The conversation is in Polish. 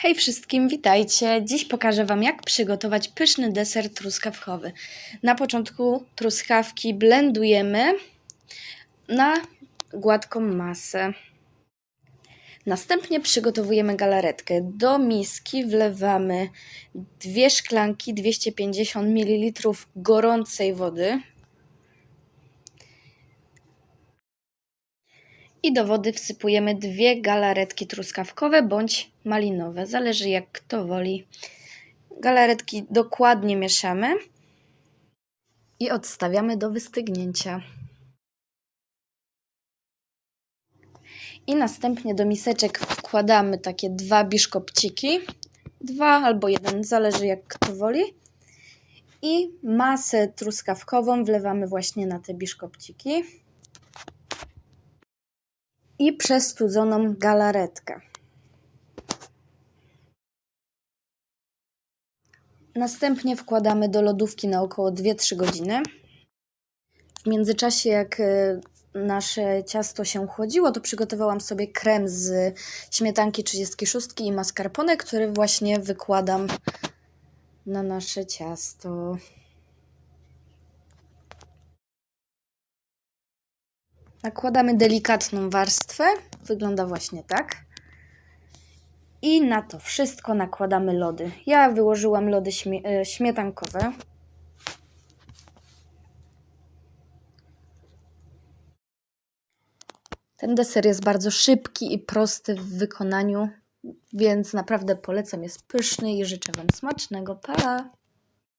Hej wszystkim, witajcie. Dziś pokażę Wam, jak przygotować pyszny deser truskawkowy. Na początku truskawki blendujemy na gładką masę. Następnie przygotowujemy galaretkę. Do miski wlewamy dwie szklanki 250 ml gorącej wody. I do wody wsypujemy dwie galaretki truskawkowe bądź malinowe, zależy jak kto woli. Galaretki dokładnie mieszamy i odstawiamy do wystygnięcia. I następnie do miseczek wkładamy takie dwa biszkopciki, dwa albo jeden, zależy jak kto woli. I masę truskawkową wlewamy właśnie na te biszkopciki i przestudzoną galaretkę. Następnie wkładamy do lodówki na około 2-3 godziny. W międzyczasie, jak e, nasze ciasto się chłodziło, to przygotowałam sobie krem z śmietanki 36 i mascarpone, który właśnie wykładam na nasze ciasto. Nakładamy delikatną warstwę, wygląda właśnie tak. I na to wszystko nakładamy lody. Ja wyłożyłam lody śmie e, śmietankowe. Ten deser jest bardzo szybki i prosty w wykonaniu, więc naprawdę polecam, jest pyszny i życzę Wam smacznego. Pa!